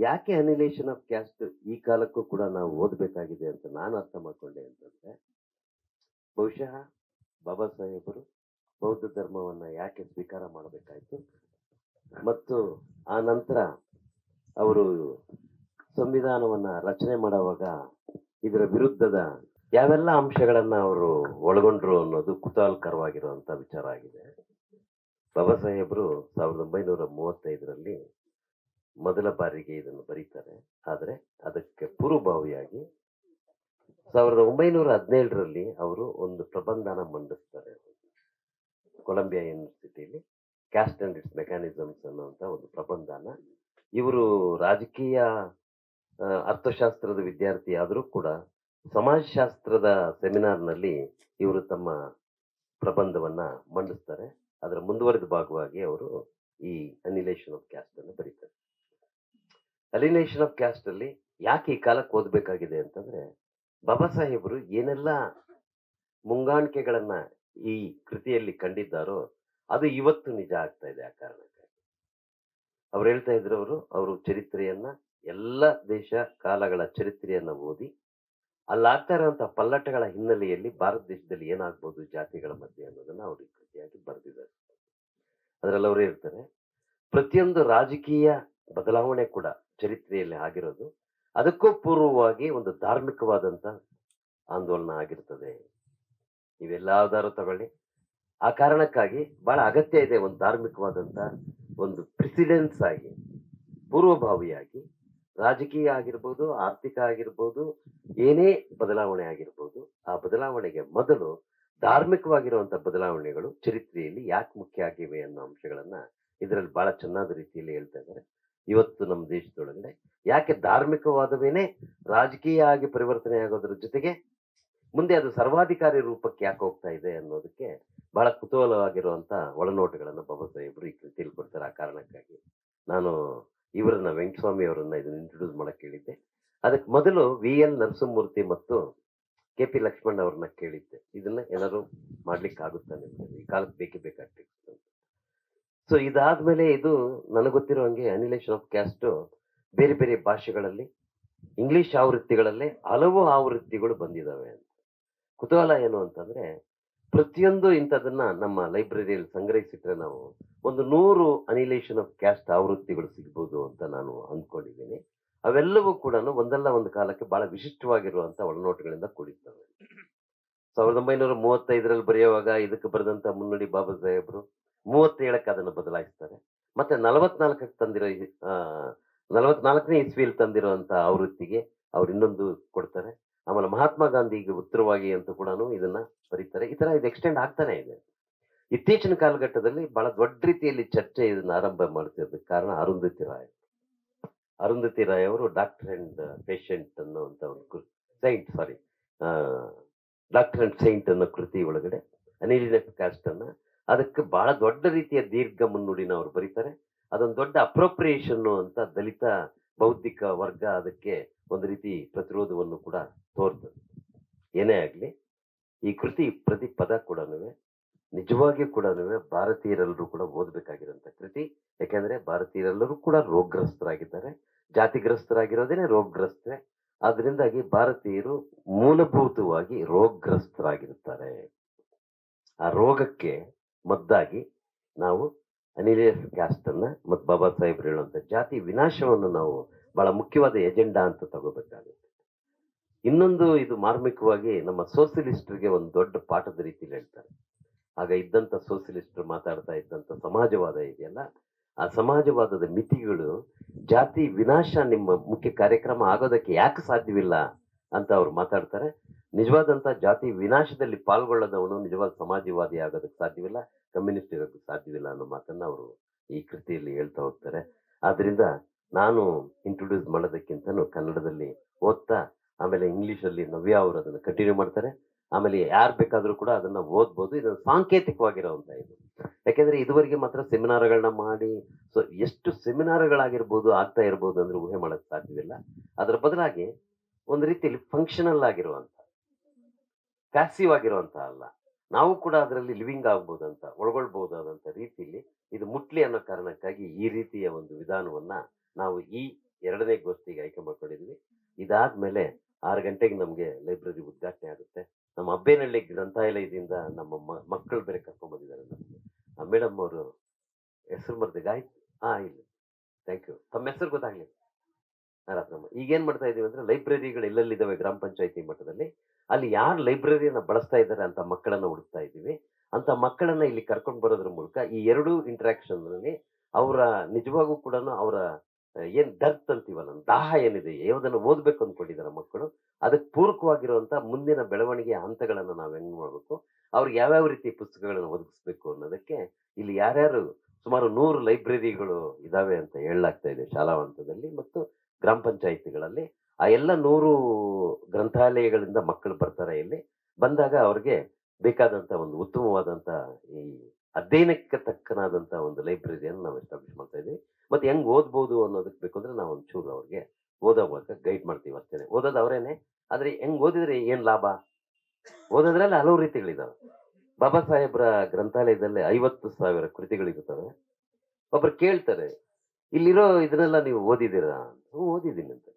ಯಾಕೆ ಅನಿಲೇಷನ್ of caste ಈ ಕಾಲಕ್ಕೂ ಕೂಡ ನಾವು ಓದಬೇಕಾಗಿದೆ ಅಂತ ನಾನು ಅರ್ಥ ಮಾಡಿಕೊಂಡೆ ಅಂತಂದ್ರೆ, ಬಹುಶಃ ಬಾಬಾ ಸಾಹೇಬರು ಬೌದ್ಧ ಧರ್ಮವನ್ನ ಯಾಕೆ ಸ್ವೀಕಾರ ಮಾಡಬೇಕಾಯ್ತು ಮತ್ತು ಆ ನಂತರ ಅವರು ಸಂವಿಧಾನವನ್ನ ರಚನೆ ಮಾಡುವಾಗ ಇದರ ವಿರುದ್ಧದ ಯಾವೆಲ್ಲ ಅಂಶಗಳನ್ನ ಅವರು ಒಳಗೊಂಡ್ರು ಅನ್ನೋದು ಕುತೂಹಲಕರವಾಗಿರುವಂತ ವಿಚಾರ ಆಗಿದೆ. ಬಾಬಾ ಸಾಹೇಬರು ಸಾವಿರದ ಒಂಬೈನೂರ ಮೂವತ್ತೈದರಲ್ಲಿ ಮೊದಲ ಬಾರಿಗೆ ಇದನ್ನು ಬರೀತಾರೆ. ಆದರೆ ಅದಕ್ಕೆ ಪೂರ್ವಭಾವಿಯಾಗಿ ಸಾವಿರದ ಒಂಬೈನೂರ ಹದಿನೇಳರಲ್ಲಿ ಅವರು ಒಂದು ಪ್ರಬಂಧನ ಮಂಡಿಸ್ತಾರೆ. ಕೊಲಂಬಿಯಾ ಯೂನಿವರ್ಸಿಟಿಯಲ್ಲಿ ಕ್ಯಾಸ್ಟ್ ಅಂಡ್ ಇಟ್ಸ್ ಮೆಕ್ಯಾನಿಸಮ್ಸ್ ಅನ್ನುವಂಥ ಒಂದು ಪ್ರಬಂಧನ. ಇವರು ರಾಜಕೀಯ ಅರ್ಥಶಾಸ್ತ್ರದ ವಿದ್ಯಾರ್ಥಿ ಆದರೂ ಕೂಡ ಸಮಾಜಶಾಸ್ತ್ರದ ಸೆಮಿನಾರ್ನಲ್ಲಿ ಇವರು ತಮ್ಮ ಪ್ರಬಂಧವನ್ನ ಮಂಡಿಸ್ತಾರೆ. ಅದರ ಮುಂದುವರೆದ ಭಾಗವಾಗಿ ಅವರು ಈ ಅನಿಲೇಷನ್ ಆಫ್ ಕ್ಯಾಸ್ಟ್ ಅನ್ನು ಬರೀತಾರೆ. ಅಲಿನೇಷನ್ ಆಫ್ ಕ್ಯಾಸ್ಟ್ ಅಲ್ಲಿ ಯಾಕೆ ಈ ಕಾಲಕ್ಕೆ ಓದಬೇಕಾಗಿದೆ ಅಂತಂದ್ರೆ ಬಾಬಾ ಸಾಹೇಬರು ಏನೆಲ್ಲ ಮುಂಗಾಣಿಕೆಗಳನ್ನ ಈ ಕೃತಿಯಲ್ಲಿ ಕಂಡಿದ್ದಾರೋ ಅದು ಇವತ್ತು ನಿಜ ಆಗ್ತಾ ಇದೆ ಆ ಕಾರಣಕ್ಕಾಗಿ. ಅವ್ರು ಹೇಳ್ತಾ ಇದ್ರು ಅವರು ಅವರು ಚರಿತ್ರೆಯನ್ನ, ಎಲ್ಲ ದೇಶ ಕಾಲಗಳ ಚರಿತ್ರೆಯನ್ನ ಓದಿ ಅಲ್ಲಾಗ್ತಾ ಇರುವಂತಹ ಪಲ್ಲಟಗಳ ಹಿನ್ನೆಲೆಯಲ್ಲಿ ಭಾರತ ದೇಶದಲ್ಲಿ ಏನಾಗ್ಬೋದು ಜಾತಿಗಳ ಮಧ್ಯೆ ಅನ್ನೋದನ್ನ ಅವರು ಈ ಕೃತಿಯಾಗಿ ಬರೆದಿದ್ದಾರೆ. ಅದರಲ್ಲಿ ಅವರು ಹೇಳ್ತಾರೆ, ಪ್ರತಿಯೊಂದು ರಾಜಕೀಯ ಬದಲಾವಣೆ ಕೂಡ ಚರಿತ್ರೆಯಲ್ಲಿ ಆಗಿರೋದು. ಅದಕ್ಕೂ ಪೂರ್ವವಾಗಿ ಒಂದು ಧಾರ್ಮಿಕವಾದಂತ ಆಂದೋಲನ ಆಗಿರ್ತದೆ. ಇವೆಲ್ಲಾವುದಾರು ತಗೊಳ್ಳಿ. ಆ ಕಾರಣಕ್ಕಾಗಿ ಬಹಳ ಅಗತ್ಯ ಇದೆ ಒಂದು ಧಾರ್ಮಿಕವಾದಂತ ಒಂದು ಪ್ರೆಸಿಡೆನ್ಸ್ ಆಗಿ ಪೂರ್ವಭಾವಿಯಾಗಿ, ರಾಜಕೀಯ ಆಗಿರ್ಬೋದು, ಆರ್ಥಿಕ ಆಗಿರ್ಬೋದು, ಏನೇ ಬದಲಾವಣೆ ಆಗಿರ್ಬೋದು, ಆ ಬದಲಾವಣೆಗೆ ಮೊದಲು ಧಾರ್ಮಿಕವಾಗಿರುವಂಥ ಬದಲಾವಣೆಗಳು ಚರಿತ್ರೆಯಲ್ಲಿ ಯಾಕೆ ಮುಖ್ಯ ಆಗಿವೆ ಅನ್ನೋ ಅಂಶಗಳನ್ನ ಇದರಲ್ಲಿ ಬಹಳ ಚೆನ್ನಾದ ರೀತಿಯಲ್ಲಿ ಹೇಳ್ತಾ ಇದ್ದಾರೆ. ಇವತ್ತು ನಮ್ಮ ದೇಶದೊಳಗಡೆ. ಯಾಕೆ ಧಾರ್ಮಿಕವಾದವೇನೆ ರಾಜಕೀಯ ಆಗಿ ಪರಿವರ್ತನೆ ಆಗೋದ್ರ ಜೊತೆಗೆ ಮುಂದೆ ಅದು ಸರ್ವಾಧಿಕಾರಿ ರೂಪಕ್ಕೆ ಯಾಕೆ ಹೋಗ್ತಾ ಇದೆ ಅನ್ನೋದಕ್ಕೆ ಬಹಳ ಕುತೂಹಲವಾಗಿರುವಂತ ಒಳನೋಟಗಳನ್ನು ಬಾಬಾ ಸಾಹೇಬರು ಈ ಕೃತಿಯಲ್ಲಿ ಕೊಡ್ತಾರೆ ಆ ಕಾರಣಕ್ಕಾಗಿ ನಾನು ಇವರನ್ನ ವೆಂಕಟಸ್ವಾಮಿ ಅವರನ್ನ ಇದನ್ನ ಇಂಟ್ರೊಡ್ಯೂಸ್ ಮಾಡಕ್ ಕೇಳಿದ್ದೆ ಅದಕ್ಕೆ ಮೊದಲು ವಿ ಎಲ್ ನರಸಿಂಹಮೂರ್ತಿ ಮತ್ತು ಕೆ ಪಿ ಲಕ್ಷ್ಮಣ್ ಅವ್ರನ್ನ ಕೇಳಿದ್ದೆ. ಇದನ್ನ ಏನಾದ್ರು ಮಾಡ್ಲಿಕ್ಕೆ ಆಗುತ್ತಾ ಈ ಕಾಲಕ್ಕೆ ಬೇಕೇ ಬೇಕಾಗ್ತಿತ್ತು ಸೊ ಇದಾದ್ಮೇಲೆ ಇದು ನನಗೆ ಗೊತ್ತಿರೋ ಹಂಗೆ ಅನಿಲೇಷನ್ ಆಫ್ ಕ್ಯಾಸ್ಟ್ ಬೇರೆ ಬೇರೆ ಭಾಷೆಗಳಲ್ಲಿ ಇಂಗ್ಲಿಷ್ ಆವೃತ್ತಿಗಳಲ್ಲಿ ಹಲವು ಆವೃತ್ತಿಗಳು ಬಂದಿದಾವೆ ಅಂತ. ಕುತೂಹಲ ಏನು ಅಂತಂದ್ರೆ, ಪ್ರತಿಯೊಂದು ಇಂಥದನ್ನ ನಮ್ಮ ಲೈಬ್ರರಿಯಲ್ಲಿ ಸಂಗ್ರಹಿಸಿಟ್ರೆ ನಾವು ಒಂದು ನೂರು ಅನಿಲೇಷನ್ ಆಫ್ ಕ್ಯಾಸ್ಟ್ ಆವೃತ್ತಿಗಳು ಸಿಗ್ಬೋದು ಅಂತ ನಾನು ಅಂದ್ಕೊಂಡಿದ್ದೀನಿ. ಅವೆಲ್ಲವೂ ಕೂಡ ಒಂದಲ್ಲ ಒಂದು ಕಾಲಕ್ಕೆ ಬಹಳ ವಿಶಿಷ್ಟವಾಗಿರುವಂತ ಒಳನೋಟಗಳಿಂದ ಕೂಡಿದ್ದಾವೆ ಸಾವಿರದ ಒಂಬೈನೂರ ಮೂವತ್ತೈದರಲ್ಲಿ ಬರೆಯುವಾಗ ಇದಕ್ಕೆ ಬರೆದಂತ ಮುನ್ನುಡಿ ಬಾಬಾ ಸಾಹೇಬರು ಮೂವತ್ತೇಳಕ್ಕೆ ಅದನ್ನು ಬದಲಾಯಿಸ್ತಾರೆ. ಮತ್ತೆ ನಲವತ್ನಾಲ್ಕಕ್ಕೆ ತಂದಿರೋ ನಲವತ್ನಾಲ್ಕನೇ ಇಸ್ವಿಯಲ್ಲಿ ತಂದಿರುವಂತಹ ಆವೃತ್ತಿಗೆ ಅವ್ರು ಇನ್ನೊಂದು ಕೊಡ್ತಾರೆ. ಆಮೇಲೆ ಮಹಾತ್ಮ ಗಾಂಧಿಗೆ ಉತ್ತರವಾಗಿ ಅಂತ ಕೂಡ ಇದನ್ನ ಬರೀತಾರೆ. ಈ ತರ ಇದು ಎಕ್ಸ್ಟೆಂಡ್ ಆಗ್ತಾನೆ ಇದೆ. ಇತ್ತೀಚಿನ ಕಾಲಘಟ್ಟದಲ್ಲಿ ಬಹಳ ದೊಡ್ಡ ರೀತಿಯಲ್ಲಿ ಚರ್ಚೆ ಇದನ್ನ ಆರಂಭ ಮಾಡ್ತಿರೋದಕ್ಕೆ ಕಾರಣ ಅರುಂಧತಿ ರಾಯ್. ಅರುಂಧತಿ ರಾಯ್ ಅವರು ಡಾಕ್ಟರ್ ಅಂಡ್ ಪೇಷಂಟ್ ಅನ್ನೋಂತ ಒಂದು saint sorry doctor and saint ಅನ್ನೋ ಕೃತಿ ಒಳಗಡೆ ಅನಿಲಿನ ಕ್ಯಾಸ್ಟ್ ಅನ್ನ ಅದಕ್ಕೆ ಬಹಳ ದೊಡ್ಡ ರೀತಿಯ ದೀರ್ಘ ಮುನ್ನುಡಿನ ಅವರು ಬರೀತಾರೆ. ಅದೊಂದು ದೊಡ್ಡ ಅಪ್ರೋಪ್ರಿಯೇಷನ್ನು ಅಂತ ದಲಿತ ಬೌದ್ಧಿಕ ವರ್ಗ ಅದಕ್ಕೆ ಒಂದು ರೀತಿ ಪ್ರತಿರೋಧವನ್ನು ಕೂಡ ತೋರ್ತದೆ. ಏನೇ ಆಗಲಿ, ಈ ಕೃತಿ ಪ್ರತಿ ಪದ ಕೂಡ ನಿಜವಾಗಿಯೂ ಕೂಡ ಭಾರತೀಯರೆಲ್ಲರೂ ಕೂಡ ಓದಬೇಕಾಗಿರೋಂಥ ಕೃತಿ. ಯಾಕೆಂದ್ರೆ ಭಾರತೀಯರೆಲ್ಲರೂ ಕೂಡ ರೋಗಗ್ರಸ್ತರಾಗಿದ್ದಾರೆ ಜಾತಿಗ್ರಸ್ತರಾಗಿರೋದೇನೆ ರೋಗಗ್ರಸ್ತರೆ ಅದರಿಂದಾಗಿ ಭಾರತೀಯರು ಮೂಲಭೂತವಾಗಿ ರೋಗಗ್ರಸ್ತರಾಗಿರುತ್ತಾರೆ ಆ ರೋಗಕ್ಕೆ ಮದ್ದಾಗಿ ನಾವು ಅನಿಲಿಯಸ್ ಕ್ಯಾಸ್ಟನ್ನು ಮತ್ತು ಬಾಬಾ ಸಾಹೇಬ್ರು ಹೇಳುವಂಥ ಜಾತಿ ವಿನಾಶವನ್ನು ನಾವು ಬಹಳ ಮುಖ್ಯವಾದ ಎಜೆಂಡಾ ಅಂತ ತಗೋಬೇಕಾಗುತ್ತೆ. ಇನ್ನೊಂದು ಇದು ಮಾರ್ಮಿಕವಾಗಿ ನಮ್ಮ ಸೋಷಿಯಲಿಸ್ಟರಿಗೆ ಒಂದು ದೊಡ್ಡ ಪಾಠದ ರೀತಿಯಲ್ಲಿ ಹೇಳ್ತಾರೆ. ಆಗ ಇದ್ದಂಥ ಸೋಷಿಯಲಿಸ್ಟರು ಮಾತಾಡ್ತಾ ಇದ್ದಂಥ ಸಮಾಜವಾದ ಇದೆಯಲ್ಲ, ಆ ಸಮಾಜವಾದದ ಮಿತಿಗಳು ಜಾತಿ ವಿನಾಶ ನಿಮ್ಮ ಮುಖ್ಯ ಕಾರ್ಯಕ್ರಮ ಆಗೋದಕ್ಕೆ ಯಾಕೆ ಸಾಧ್ಯವಿಲ್ಲ ಅಂತ ಅವ್ರು ಮಾತಾಡ್ತಾರೆ. ನಿಜವಾದಂತ ಜಾತಿ ವಿನಾಶದಲ್ಲಿ ಪಾಲ್ಗೊಳ್ಳದವನು ನಿಜವಾದ ಸಮಾಜವಾದಿ ಆಗೋದಕ್ಕೆ ಸಾಧ್ಯವಿಲ್ಲ, ಕಮ್ಯುನಿಸ್ಟ್ ಇರೋದಕ್ಕೆ ಸಾಧ್ಯವಿಲ್ಲ ಅನ್ನೋ ಮಾತನ್ನ ಅವರು ಈ ಕೃತಿಯಲ್ಲಿ ಹೇಳ್ತಾ ಹೋಗ್ತಾರೆ. ಆದ್ರಿಂದ ನಾನು ಇಂಟ್ರೊಡ್ಯೂಸ್ ಮಾಡೋದಕ್ಕಿಂತನೂ ಕನ್ನಡದಲ್ಲಿ ಓದ್ತಾ, ಆಮೇಲೆ ಇಂಗ್ಲಿಷ್ ಅಲ್ಲಿ ನವ್ಯ ಅವರು ಅದನ್ನ ಕಂಟಿನ್ಯೂ ಮಾಡ್ತಾರೆ. ಆಮೇಲೆ ಯಾರು ಬೇಕಾದರೂ ಕೂಡ ಅದನ್ನ ಓದ್ಬೋದು. ಇದನ್ನ ಸಾಂಕೇತಿಕವಾಗಿರೋವಂಥ ಇದು. ಯಾಕೆಂದ್ರೆ ಇದುವರೆಗೆ ಮಾತ್ರ ಸೆಮಿನಾರ್ಗಳನ್ನ ಮಾಡಿ, ಸೊ ಎಷ್ಟು ಸೆಮಿನಾರ್ಗಳಾಗಿರ್ಬೋದು, ಆಗ್ತಾ ಇರ್ಬೋದು ಅಂದ್ರೆ ಊಹೆ ಮಾಡಕ್ ಸಾಧ್ಯವಿಲ್ಲ. ಅದರ ಬದಲಾಗಿ ಒಂದು ರೀತಿಯಲ್ಲಿ ಫಂಕ್ಷನಲ್ ಆಗಿರುವಂತ ಪ್ಯಾಸಿವ್ ಆಗಿರುವಂತ ಅಲ್ಲ ನಾವು ಕೂಡ ಅದರಲ್ಲಿ ಲಿವಿಂಗ್ ಆಗ್ಬೋದಂತ ಒಳಗೊಳ್ಬಹುದಾದಂತ ರೀತಿಯಲ್ಲಿ ಇದು ಮುಟ್ಲಿ ಅನ್ನೋ ಕಾರಣಕ್ಕಾಗಿ ಈ ರೀತಿಯ ಒಂದು ವಿಧಾನವನ್ನ ನಾವು ಈ ಎರಡನೇ ಗೋಷ್ಠಿಗೆ ಆಯ್ಕೆ ಮಾಡ್ಕೊಂಡಿದ್ವಿ. ಇದಾದ್ಮೇಲೆ ಆರು ಗಂಟೆಗೆ ನಮಗೆ ಲೈಬ್ರರಿ ಉದ್ಘಾಟನೆ ಆಗುತ್ತೆ. ನಮ್ಮ ಅಬ್ಬೇನಹಳ್ಳಿ ಗ್ರಂಥಾಲಯದಿಂದ ನಮ್ಮ ಮಕ್ಕಳು ಬೇರೆ ಕರ್ಕೊಂಡ್ ಬಂದಿದ್ದಾರೆ ನಮಗೆ. ಆ ಮೇಡಮ್ ಅವರು ಹೆಸರು ಮರ್ದಿಗ ಆಯ್ತು. ಹಾ ಇಲ್ಲ. Thank you. ತಮ್ಮ ಹೆಸರು ಗೊತ್ತಾಗ್ಲಿ ಈಗ ಈಗೇನ್ ಮಾಡ್ತಾ ಇದೀವಿ ಅಂದ್ರೆ ಲೈಬ್ರರಿಗಳು ಎಲ್ಲೆಲ್ಲಿದ್ದಾವೆ ಗ್ರಾಮ ಪಂಚಾಯತಿ ಮಟ್ಟದಲ್ಲಿ? ಅಲ್ಲಿ ಯಾರು ಲೈಬ್ರರಿಯನ್ನ ಬಳಸ್ತಾ ಇದ್ದಾರೆ ಅಂತ ಮಕ್ಕಳನ್ನ ಹುಡುಕ್ತಾ ಇದ್ದೀವಿ. ಅಂತ ಮಕ್ಕಳನ್ನ ಇಲ್ಲಿ ಕರ್ಕೊಂಡು ಬರೋದ್ರ ಮೂಲಕ ಈ ಎರಡು ಇಂಟ್ರಾಕ್ಷನ್ ಅವರ ನಿಜವಾಗೂ ಕೂಡ ಅವರ ಏನ್ ದರ್ತ್ ಅಂತೀವಲ್ಲ ದಾಹ ಏನಿದೆ, ಯಾವುದನ್ನು ಓದ್ಬೇಕು ಅಂದ್ಕೊಂಡಿದ್ದಾರೆ ಮಕ್ಕಳು ಅದಕ್ಕೆ ಪೂರಕವಾಗಿರುವಂತ ಮುಂದಿನ ಬೆಳವಣಿಗೆಯ ಹಂತಗಳನ್ನ ನಾವು ಹೆಂಗ್ ಮಾಡ್ಬೇಕು ಅವ್ರಿಗೆ ಯಾವ್ಯಾವ ರೀತಿ ಪುಸ್ತಕಗಳನ್ನು ಒದಗಿಸ್ಬೇಕು ಅನ್ನೋದಕ್ಕೆ ಇಲ್ಲಿ ಯಾರ್ಯಾರು ಸುಮಾರು ನೂರು ಲೈಬ್ರರಿಗಳು ಇದಾವೆ ಅಂತ ಹೇಳಲಾಗ್ತಾ ಇದೆ ಶಾಲಾ ಹಂತದಲ್ಲಿ ಮತ್ತು ಗ್ರಾಮ ಪಂಚಾಯಿತಿಗಳಲ್ಲಿ. ಆ ಎಲ್ಲ ನೂರು ಗ್ರಂಥಾಲಯಗಳಿಂದ ಮಕ್ಕಳು ಬರ್ತಾರೆ ಇಲ್ಲಿ. ಬಂದಾಗ ಅವ್ರಿಗೆ ಬೇಕಾದಂತ ಒಂದು ಉತ್ತಮವಾದಂತ ಈ ಅಧ್ಯಯನಕ್ಕೆ ತಕ್ಕನಾದಂತ ಒಂದು ಲೈಬ್ರರಿಯನ್ನು ನಾವು ಎಸ್ಟಾಬ್ಲಿಷ್ ಮಾಡ್ತಾ ಇದೀವಿ ಮತ್ತೆ ಹೆಂಗ್ ಓದ್ಬೋದು ಅನ್ನೋದಕ್ಕೆ ಬೇಕು ಅಂದ್ರೆ ನಾವು ಒಂಚೂರು ಅವ್ರಿಗೆ ಓದೋ ಮೂಲಕ ಗೈಡ್ ಮಾಡ್ತೀವಿ ಅಷ್ಟೇ ಓದೋದು ಅವರೇನೆ. ಆದ್ರೆ ಹೆಂಗ್ ಓದಿದ್ರೆ ಏನ್ ಲಾಭ? ಓದೋದ್ರಲ್ಲಿ ಹಲವು ರೀತಿಗಳಿದಾವೆ. ಬಾಬಾ ಸಾಹೇಬ್ರ ಗ್ರಂಥಾಲಯದಲ್ಲಿ ಐವತ್ತು ಸಾವಿರ ಕೃತಿಗಳಿರ್ತವೆ ಒಬ್ರು ಕೇಳ್ತಾರೆ, ಇಲ್ಲಿರೋ ಇದನ್ನೆಲ್ಲ ನೀವು ಓದಿದ್ದೀರಾ? ಓದಿದ್ದೀನಿ ಅಂತ.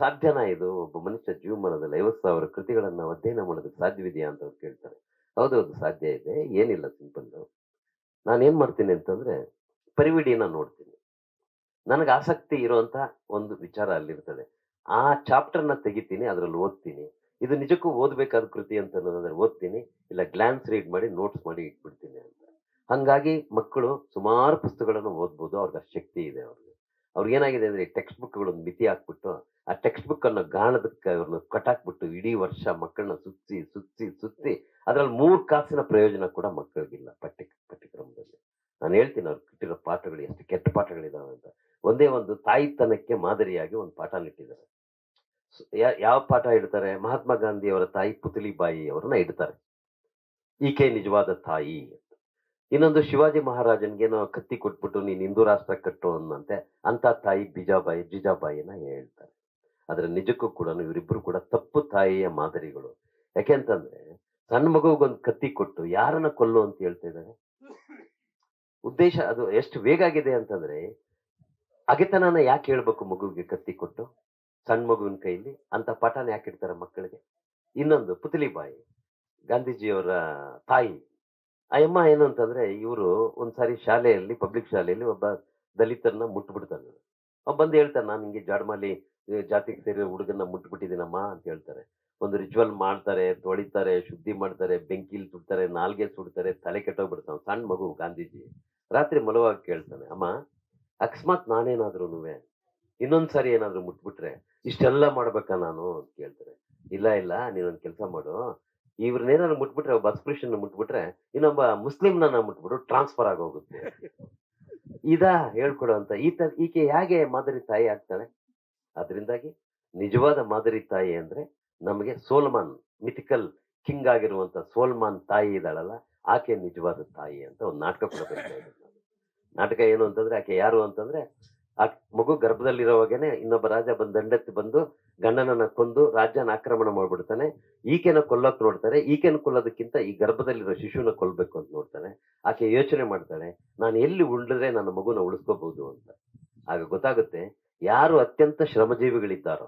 ಸಾಧ್ಯನಾ ಇದು? ಒಬ್ಬ ಮನುಷ್ಯ ಜೀವಮಾನದಲ್ಲಿ ಐವತ್ತು ಸಾವಿರ ಕೃತಿಗಳನ್ನು ಅಧ್ಯಯನ ಮಾಡೋದಕ್ಕೆ ಸಾಧ್ಯವಿದೆಯಾ ಅಂತ ಅವ್ರು ಕೇಳ್ತಾರೆ. ಹೌದೌದು ಸಾಧ್ಯ ಇದೆ. ಏನಿಲ್ಲ ಸಿಂಪಲ್ ನಾನು ಏನ್ ಮಾಡ್ತೀನಿ ಅಂತಂದ್ರೆ ಪರಿವಿಡಿಯನ್ನ ನೋಡ್ತೀನಿ. ನನಗೆ ಆಸಕ್ತಿ ಇರುವಂತ ಒಂದು ವಿಚಾರ ಅಲ್ಲಿರ್ತದೆ. ಆ ಚಾಪ್ಟರ್ನ ತೆಗಿತೀನಿ, ಅದರಲ್ಲಿ ಓದ್ತೀನಿ. ಇದು ನಿಜಕ್ಕೂ ಓದಬೇಕಾದ ಕೃತಿ ಅಂತ ಅನ್ನೋದಾದ್ರೆ ಓದ್ತೀನಿ, ಇಲ್ಲ ಗ್ಲಾನ್ಸ್ ರೀಡ್ ಮಾಡಿ, ನೋಟ್ಸ್ ಮಾಡಿ ಇಟ್ಬಿಡ್ತೀನಿ ಅಂತ. ಹಂಗಾಗಿ ಮಕ್ಕಳು ಸುಮಾರು ಪುಸ್ತಕಗಳನ್ನು ಓದ್ಬೋದು, ಅವ್ರಿಗೆ ಶಕ್ತಿ ಇದೆ ಅವ್ರಿಗೆ. ಅವ್ರಿಗೆ ಏನಾಗಿದೆ ಅಂದ್ರೆ ಟೆಕ್ಸ್ಟ್ ಬುಕ್ಗಳೊಂದು ಮಿತಿ ಹಾಕ್ಬಿಟ್ಟು, ಆ ಟೆಕ್ಸ್ಟ್ ಬುಕ್ ಅನ್ನು ಗಾಣದಕ್ಕೆ ಅವ್ರನ್ನ ಕಟಾಕ್ಬಿಟ್ಟು ಇಡೀ ವರ್ಷ ಮಕ್ಕಳನ್ನ ಸುತ್ತಿ ಸುತ್ತಿ ಸುತ್ತಿ ಅದ್ರಲ್ಲಿ ಮೂರ್ ಕಾಸಿನ ಪ್ರಯೋಜನ ಕೂಡ ಮಕ್ಕಳಿಗಿಲ್ಲ ಪಠ್ಯ ಪಠ್ಯಕ್ರಮದಲ್ಲಿ. ನಾನು ಹೇಳ್ತೀನಿ ಅವ್ರು ಕಿಟ್ಟಿರೋ ಪಾಠಗಳು ಎಷ್ಟು ಕೆಟ್ಟ ಪಾಠಗಳಿದಾವೆ ಅಂತ. ಒಂದೇ ಒಂದು ತಾಯಿತನಕ್ಕೆ ಮಾದರಿಯಾಗಿ ಒಂದು ಪಾಠ ಯಾ- ಯಾವ ಪಾಠ ಇಡ್ತಾರೆ? ಮಹಾತ್ಮ ಗಾಂಧಿ ಅವರ ತಾಯಿ ಪುತಲಿಬಾಯಿ ಅವ್ರನ್ನ ಇಡ್ತಾರೆ. ಈಕೆ ನಿಜವಾದ ತಾಯಿ. ಇನ್ನೊಂದು ಶಿವಾಜಿ ಮಹಾರಾಜನ್ಗೆ ಏನೋ ಕತ್ತಿ ಕೊಟ್ಬಿಟ್ಟು ನೀನು ಹಿಂದೂ ರಾಷ್ಟ್ರ ಕಟ್ಟು ಅನ್ನಂತೆ, ಅಂತ ತಾಯಿ ಬಿಜಾಬಾಯಿ ಜಿಜಾಬಾಯಿನ ಹೇಳ್ತಾರೆ. ಆದ್ರೆ ನಿಜಕ್ಕೂ ಕೂಡ ಇವರಿಬ್ಬರು ಕೂಡ ತಪ್ಪು ತಾಯಿಯ ಮಾದರಿಗಳು. ಯಾಕೆಂತಂದ್ರೆ ಸಣ್ಣ ಮಗುಗೊಂದು ಕತ್ತಿ ಕೊಟ್ಟು ಯಾರನ್ನ ಕೊಲ್ಲು ಅಂತ ಹೇಳ್ತಾ ಇದ್ದಾರೆ? ಉದ್ದೇಶ ಅದು ಎಷ್ಟು ವೇಗ ಆಗಿದೆ ಅಂತಂದ್ರೆ, ಅಗೆತನನ ಯಾಕೆ ಹೇಳ್ಬೇಕು ಮಗುವಿಗೆ ಕತ್ತಿ ಕೊಟ್ಟು? ಸಣ್ಣ ಮಗುವಿನ ಕೈಲಿ ಅಂತ ಪಾಠನ ಯಾಕೆ ಇಡ್ತಾರೆ ಮಕ್ಕಳಿಗೆ? ಇನ್ನೊಂದು ಪುತಲಿಬಾಯಿ, ಗಾಂಧೀಜಿಯವರ ತಾಯಿ. ಆ ಅಮ್ಮ ಏನು ಅಂತಂದ್ರೆ, ಇವರು ಒಂದ್ಸಾರಿ ಶಾಲೆಯಲ್ಲಿ, ಪಬ್ಲಿಕ್ ಶಾಲೆಯಲ್ಲಿ ಒಬ್ಬ ದಲಿತರನ್ನ ಮುಟ್ಬಿಡ್ತಾನೆ ಅವ್ ಬಂದು ಹೇಳ್ತಾನೆ, ನಾನು ಹಿಂಗೆ ಜಾಡ್ಮಾಲಿ ಜಾತಿಗೆ ಸೇರಿದ ಹುಡುಗನ್ನ ಮುಟ್ಬಿಟ್ಟಿದ್ದೀನಮ್ಮ ಅಂತ ಹೇಳ್ತಾರೆ. ಒಂದು ರಿಚುವಲ್ ಮಾಡ್ತಾರೆ, ತೊಳಿತಾರೆ, ಶುದ್ಧಿ ಮಾಡ್ತಾರೆ, ಬೆಂಕಿಲಿ ಸುಡ್ತಾರೆ, ನಾಲ್ಗೆ ಸುಡ್ತಾರೆ, ತಲೆ ಕೆಟ್ಟೋಗ್ಬಿಡ್ತಾನೆ ಸಣ್ಣ ಮಗು ಗಾಂಧೀಜಿ. ರಾತ್ರಿ ಮಲವಾಗಿ ಕೇಳ್ತಾನೆ, ಅಮ್ಮ, ಅಕಸ್ಮಾತ್ ನಾನೇನಾದ್ರೂನುವೆ? ಇನ್ನೊಂದ್ಸಾರಿ ಏನಾದ್ರೂ ಮುಟ್ಬಿಟ್ರೆ ಇಷ್ಟೆಲ್ಲ ಮಾಡ್ಬೇಕಾ ನಾನು? ಅಂತ ಕೇಳ್ತಾರೆ. ಇಲ್ಲ ಇಲ್ಲ, ನೀನೊಂದ್ ಕೆಲಸ ಮಾಡು. ಇವ್ರನ್ನೇನಾದ್ರು ಮುಟ್ಬಿಟ್ರೆ, ಒಬ್ಬ ಅಸ್ಪೃಶ್ಯನ ಮುಟ್ಬಿಟ್ರೆ, ಇನ್ನೊಬ್ಬ ಮುಸ್ಲಿಂನ ಮುಟ್ಬಿಟ್ಟು ಟ್ರಾನ್ಸ್ಫರ್ ಆಗೋಗುತ್ತೆ. ಇದಾ ಹೇಳ್ಕೊಡು ಅಂತ ಈತ, ಈಕೆ ಹೇಗೆ ಮಾದರಿ ತಾಯಿ ಆಗ್ತಾಳೆ? ಅದರಿಂದಾಗಿ ನಿಜವಾದ ಮಾದರಿ ತಾಯಿ ಅಂದ್ರೆ ನಮಗೆ ಸೋಲ್ಮಾನ್ ಮಿಥಿಕಲ್ ಕಿಂಗ್ ಆಗಿರುವಂತ ಸೋಲ್ಮಾನ್ ತಾಯಿ ಇದ್ದಾಳಲ್ಲ, ಆಕೆ ನಿಜವಾದ ತಾಯಿ ಅಂತ ಒಂದು ನಾಟಕ ಕೂಡ ನಾಟಕ ಏನು ಅಂತಂದ್ರೆ, ಆಕೆ ಯಾರು ಅಂತಂದ್ರೆ ಆ ಮಗು ಗರ್ಭದಲ್ಲಿರೋವಾಗೇನೆ ಇನ್ನೊಬ್ಬ ರಾಜ ಬಂದು ದಂಡೆತ್ತಿ ಬಂದು ಗಂಡನನ್ನ ಕೊಂದು ರಾಜ್ಯನ ಆಕ್ರಮಣ ಮಾಡ್ಬಿಡ್ತಾನೆ. ಈಕೆನ ಕೊಲ್ಲಕ್ ನೋಡ್ತಾರೆ. ಈಕೆನ ಕೊಲ್ಲೋದಕ್ಕಿಂತ ಈ ಗರ್ಭದಲ್ಲಿರೋ ಶಿಶುನ ಕೊಲ್ಬೇಕು ಅಂತ ನೋಡ್ತಾನೆ. ಆಕೆ ಯೋಚನೆ ಮಾಡ್ತಾಳೆ, ನಾನು ಎಲ್ಲಿ ಉಳಿದ್ರೆ ನನ್ನ ಮಗುನ ಉಳಿಸ್ಕೋಬಹುದು ಅಂತ. ಆಗ ಗೊತ್ತಾಗುತ್ತೆ, ಯಾರು ಅತ್ಯಂತ ಶ್ರಮಜೀವಿಗಳಿದ್ದಾರೋ,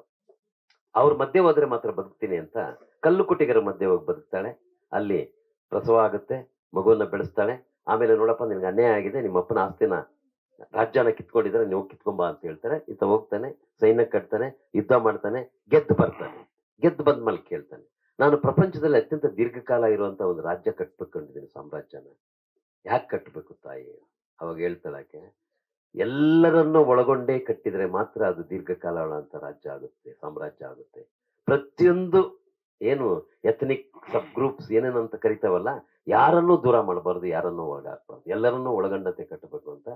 ಅವ್ರ ಮಧ್ಯೆ ಹೋದ್ರೆ ಮಾತ್ರ ಬದುಕ್ತೀನಿ ಅಂತ ಕಲ್ಲು ಕುಟಿಗರ ಮಧ್ಯೆ ಹೋಗಿ ಬದುಕ್ತಾಳೆ. ಅಲ್ಲಿ ಪ್ರಸವ ಆಗುತ್ತೆ, ಮಗುವನ್ನ ಬೆಳೆಸ್ತಾಳೆ. ಆಮೇಲೆ ನೋಡಪ್ಪ, ನಿನ್ಗೆ ಅನ್ಯಾಯ ಆಗಿದೆ ನಿಮ್ಮ ಅಪ್ಪನ ಆಸ್ತಿನ ರಾಜ್ಯನ ಕಿತ್ಕೊಂಡಿದ್ರೆ ನೀವು ಕಿತ್ಕೊಂಬ ಅಂತ ಹೇಳ್ತಾರೆ. ಈತ ಹೋಗ್ತಾನೆ, ಸೈನ್ಯ ಕಟ್ತಾನೆ, ಯುದ್ಧ ಮಾಡ್ತಾನೆ, ಗೆದ್ದು ಬರ್ತಾನೆ. ಗೆದ್ದು ಬಂದ್ಮೇಲೆ ಕೇಳ್ತಾನೆ. ನಾನು ಪ್ರಪಂಚದಲ್ಲಿ ಅತ್ಯಂತ ದೀರ್ಘಕಾಲ ಇರುವಂತ ಒಂದು ರಾಜ್ಯ ಕಟ್ಬೇಕೊಂಡಿದ್ದೀನಿ ಸಾಮ್ರಾಜ್ಯನ. ಯಾಕೆ ಕಟ್ಟಬೇಕು ತಾಯಿ? ಅವಾಗ ಹೇಳ್ತಾಳಕ್ಕೆ ಎಲ್ಲರನ್ನೂ ಒಳಗೊಂಡೇ ಕಟ್ಟಿದ್ರೆ ಮಾತ್ರ ಅದು ದೀರ್ಘಕಾಲ ಅಂತ ರಾಜ್ಯ ಆಗುತ್ತೆ, ಸಾಮ್ರಾಜ್ಯ ಆಗುತ್ತೆ. ಪ್ರತಿಯೊಂದು ಏನು ಎಥನಿಕ್ ಸಬ್ ಗ್ರೂಪ್ಸ್ ಏನೇನಂತ ಕರಿತಾವಲ್ಲ, ಯಾರನ್ನೂ ದೂರ ಮಾಡಬಾರ್ದು, ಯಾರನ್ನೂ ಒಳಗಾಕ್ಬಾರ್ದು, ಎಲ್ಲರನ್ನೂ ಒಳಗೊಂಡಂತೆ ಕಟ್ಟಬೇಕು ಅಂತ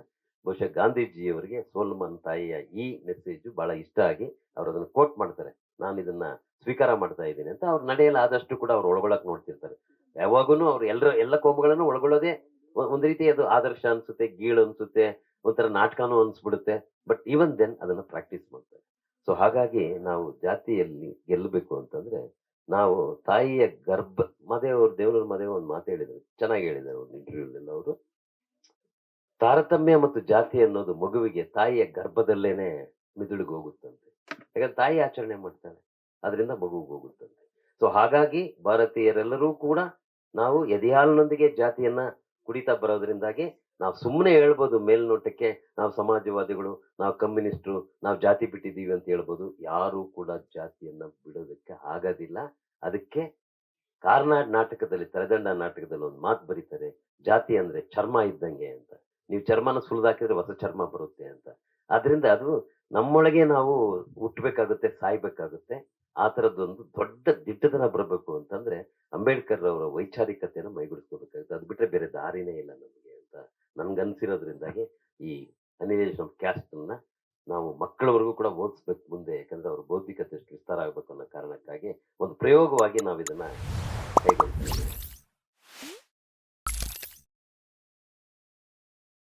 ಬಹುಶಃ ಗಾಂಧೀಜಿಯವರಿಗೆ ಸೋಲ್ಮನ್ ತಾಯಿಯ ಈ ಮೆಸೇಜ್ ಬಹಳ ಇಷ್ಟ ಆಗಿ ಅವ್ರು ಅದನ್ನು ಕೋಟ್ ಮಾಡ್ತಾರೆ. ನಾನು ಇದನ್ನ ಸ್ವೀಕಾರ ಮಾಡ್ತಾ ಇದ್ದೀನಿ ಅಂತ ಅವ್ರು ನಡೆಯಲ್ಲ ಆದಷ್ಟು ಕೂಡ ಅವ್ರು ಒಳಗೊಳಕ್ ನೋಡ್ತಿರ್ತಾರೆ. ಯಾವಾಗೂ ಅವ್ರು ಎಲ್ಲರ ಎಲ್ಲ ಕೋಮುಗಳನ್ನು ಒಳಗೊಳ್ಳೋದೇ ಒಂದು ರೀತಿ ಅದು ಆದರ್ಶ ಅನ್ಸುತ್ತೆ, ಗೀಳು ಅನ್ಸುತ್ತೆ, ಒಂಥರ ನಾಟಕನೂ ಅನ್ಸ್ಬಿಡುತ್ತೆ, ಬಟ್ ಈವನ್ ದೆನ್ ಅದನ್ನ ಪ್ರಾಕ್ಟೀಸ್ ಮಾಡ್ತಾರೆ. ಸೊ ಹಾಗಾಗಿ ನಾವು ಜಾತಿಯಲ್ಲಿ ಗೆಲ್ಲಬೇಕು ಅಂತಂದ್ರೆ ನಾವು ತಾಯಿಯ ಗರ್ಭ, ಮದೇವ್ರು ದೇವರ ಮದೇವ ಒಂದು ಮಾತು ಹೇಳಿದ್ರು, ಚೆನ್ನಾಗಿ ಹೇಳಿದ್ದಾರೆ ಒಂದು ಇಂಟರ್ವ್ಯೂಲೆಲ್ಲ ಅವರು. ತಾರತಮ್ಯ ಮತ್ತು ಜಾತಿ ಅನ್ನೋದು ಮಗುವಿಗೆ ತಾಯಿಯ ಗರ್ಭದಲ್ಲೇನೆ ಮಿದುಳಿಗೆ ಹೋಗುತ್ತಂತೆ. ಯಾಕಂದ್ರೆ ತಾಯಿ ಆಚರಣೆ ಮಾಡ್ತಾಳೆ ಅದರಿಂದ ಮಗುವಿಗೆ ಹೋಗುತ್ತಂತೆ. ಸೊ ಹಾಗಾಗಿ ಭಾರತೀಯರೆಲ್ಲರೂ ಕೂಡ ನಾವು ಎದೆಹಾಲಿನೊಂದಿಗೆ ಜಾತಿಯನ್ನ ಕುಡಿತಾ ಬರೋದ್ರಿಂದಾಗಿ ನಾವು ಸುಮ್ಮನೆ ಹೇಳ್ಬೋದು ಮೇಲ್ನೋಟಕ್ಕೆ ನಾವು ಸಮಾಜವಾದಿಗಳು, ನಾವು ಕಮ್ಯುನಿಸ್ಟ್ರು, ನಾವು ಜಾತಿ ಬಿಟ್ಟಿದ್ದೀವಿ ಅಂತ ಹೇಳ್ಬೋದು. ಯಾರು ಕೂಡ ಜಾತಿಯನ್ನ ಬಿಡೋದಕ್ಕೆ ಆಗೋದಿಲ್ಲ. ಅದಕ್ಕೆ ಕಾರ್ನಾಡ್ ನಾಟಕದಲ್ಲಿ ತಲೆದಂಡ ನಾಟಕದಲ್ಲಿ ಒಂದು ಮಾತು ಬರೀತಾರೆ, ಜಾತಿ ಅಂದ್ರೆ ಚರ್ಮ ಇದ್ದಂಗೆ ಅಂತ. ನೀವು ಚರ್ಮನ ಸುಲಿದಾಕಿದ್ರೆ ಹೊಸ ಚರ್ಮ ಬರುತ್ತೆ ಅಂತ. ಆದ್ರಿಂದ ಅದು ನಮ್ಮೊಳಗೆ ನಾವು ಹುಟ್ಟಬೇಕಾಗುತ್ತೆ ಸಾಯ್ಬೇಕಾಗುತ್ತೆ. ಆ ಥರದ್ದೊಂದು ದೊಡ್ಡ ದಿಟ್ಟತನ ಬರಬೇಕು ಅಂತಂದ್ರೆ ಅಂಬೇಡ್ಕರ್ ಅವರ ವೈಚಾರಿಕತೆಯನ್ನು ಮೈಗೂಡಿಸ್ಕೋಬೇಕಾಗುತ್ತೆ. ಅದು ಬಿಟ್ಟರೆ ಬೇರೆ ದಾರಿನೇ ಇಲ್ಲ ನಮಗೆ ಅಂತ ನನ್ಗನ್ಸಿರೋದ್ರಿಂದಾಗಿ ಈ ಅನಿಲೇಶ್ ಕ್ಯಾಸ್ಟ್ ಅನ್ನ ನಾವು ಮಕ್ಕಳವರೆಗೂ ಕೂಡ ಓದಿಸ್ಬೇಕು ಮುಂದೆ, ಯಾಕಂದ್ರೆ ಅವ್ರ ಬೌದ್ಧಿಕತೆ ಎಷ್ಟು ವಿಸ್ತಾರ ಆಗ್ಬೇಕು ಅನ್ನೋ ಕಾರಣಕ್ಕಾಗಿ ಒಂದು ಪ್ರಯೋಗವಾಗಿ ನಾವು ಇದನ್ನ ಕೈಗೊಳ್ತೀವಿ.